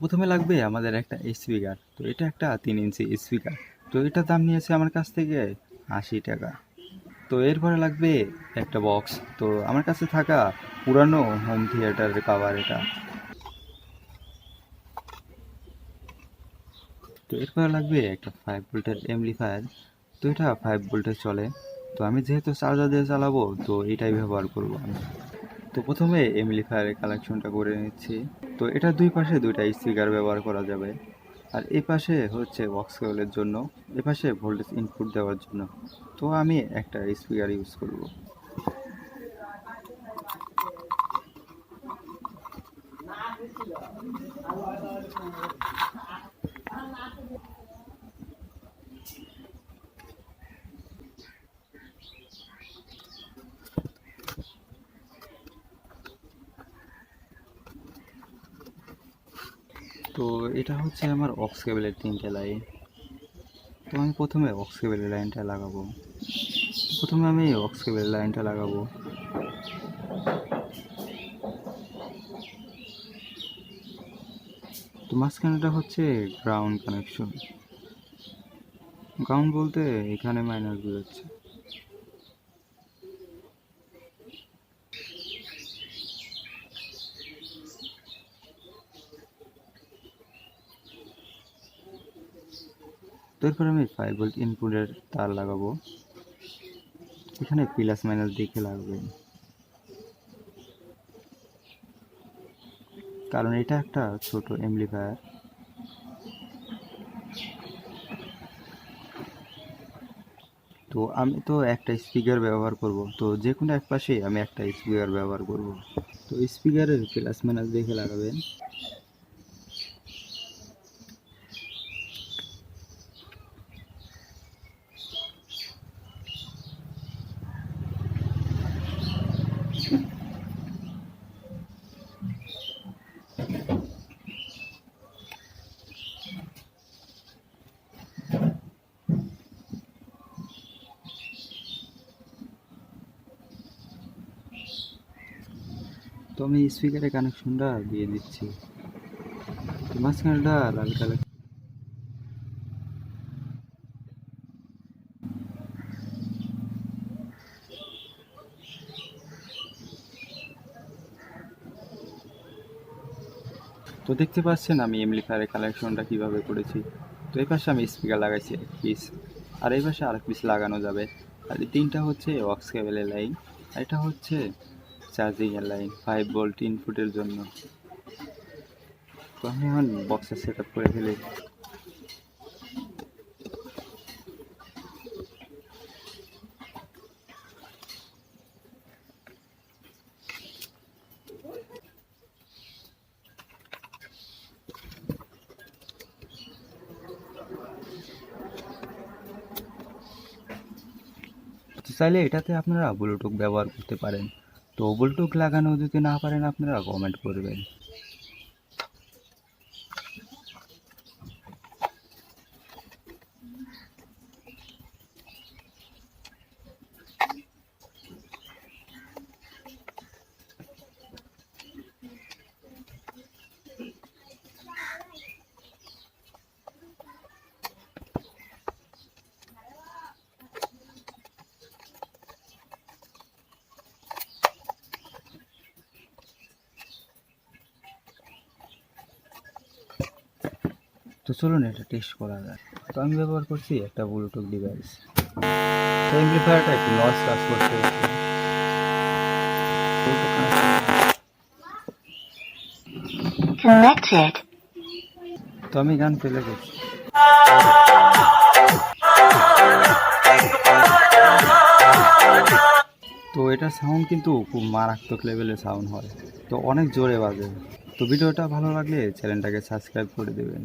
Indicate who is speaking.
Speaker 1: প্রথমে লাগবে আমাদের একটা স্পিকার তো এটা একটা তিন ইঞ্চি স্পিকার তো এটার দাম নিয়েছে আমার কাছ থেকে আশি টাকা। তো এরপরে লাগবে একটা বক্স তো আমার কাছে থাকা পুরানো হোম থিয়েটারের কাভার এটা। তো এরপরে লাগবে একটা ফাইভ ভোল্টের এমপ্লিফায়ার তো এটা ফাইভ ভোল্টে চলে। তো আমি যেহেতু চার্জার দিয়ে চালাবো, তো এটাই ব্যবহার করব আমি। তো প্রথমে এমপ্লিফায়ারের কালেকশনটা করে নিচ্ছি। তো এটা দুই পাশে দুইটা স্পিকার ব্যবহার করা যাবে। আর এ পাশে হচ্ছে বক্স কেবলের জন্য, এ পাশে ভোল্টেজ ইনপুট দেওয়ার জন্য। তো আমি একটা স্পিকার ইউজ করব। তো এটা হচ্ছে আমার অক্স কেবলের তিনটে লাইন তো আমি প্রথমে অক্স কেবলের লাইনটা লাগাবো। প্রথমে আমি অক্স কেবলের লাইনটা লাগাবো। তো মাঝখানেটা হচ্ছে গ্রাউন্ড কানেকশন গ্রাউন্ড বলতে এখানে মাইনার বোঝাচ্ছে। তারপর আমি ফাইভ ভোল্ট ইনপুটের তার লাগাবো। এখানে প্লাস মাইনাস দেখে লাগবে। কারণ এটা একটা ছোট এমপ্লিফায়ার তো আমি তো একটা স্পিকার ব্যবহার করব। তো যে কোনো এক পাশে আমি একটা স্পিকার ব্যবহার করব। তো স্পিকারের প্লাস মাইনাস দেখে লাগাবেন। তো আমি স্পিকারের কানেকশনটা দিয়ে দিচ্ছি। মাঝখানেটা লাল কালার তো দেখতে পাচ্ছেন আমি এমপ্লিফায়ারের কালেকশনটা কীভাবে করেছি। তো এই পাশে আমি স্পিকার লাগাইছি এক পিস আর এই পাশে আরেক পিস লাগানো যাবে। আর এই তিনটা হচ্ছে অক্স কেবেলের লাইন আর এটা হচ্ছে চার্জিংয়ের লাইন ফাইভ ভোল্ট ইনপুটের জন্য। তো আমি এখন বক্সের সেট করে ফেলি। চাইলে এটাতে আপনারা ব্লুটুথ ব্যবহার করতে পারেন। তো ব্লুটুথ লাগানো যদি না পারেন, আপনারা কমেন্ট করবেন। তো চলুন এটা টেস্ট করা যায় তো আমি ব্যবহার করছি একটা ব্লুটুথ ডিভাইস তো এমপ্লিফায়ারটা একটু লস কাজ করছে।
Speaker 2: Connected.
Speaker 1: তো আমি গান প্লে করছি। তো এটা সাউন্ড কিন্তু খুব মারাত্মক লেভেলের সাউন্ড হয়। তো অনেক জোরে বাজে। তো ভিডিওটা ভালো লাগলে চ্যানেলটাকে সাবস্ক্রাইব করে দেবেন।